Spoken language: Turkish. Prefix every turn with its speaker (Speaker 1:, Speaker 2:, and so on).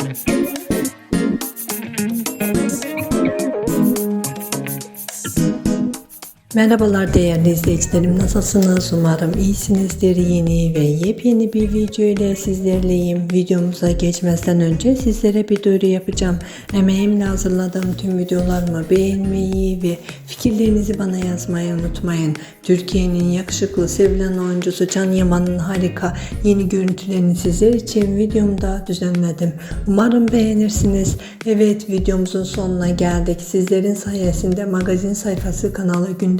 Speaker 1: Thank you. Merhabalar değerli izleyicilerim. Nasılsınız? Umarım iyisinizdir. Yeni ve yepyeni bir video ile sizlerleyim. Videomuza geçmezden önce sizlere bir duyuru yapacağım. Emeğimle hazırladığım tüm videolarımı beğenmeyi ve fikirlerinizi bana yazmayı unutmayın. Türkiye'nin yakışıklı sevilen oyuncusu Can Yaman'ın harika yeni görüntülerini sizler için videomda düzenledim. Umarım beğenirsiniz. Evet videomuzun sonuna geldik. Sizlerin sayesinde magazin sayfası kanalı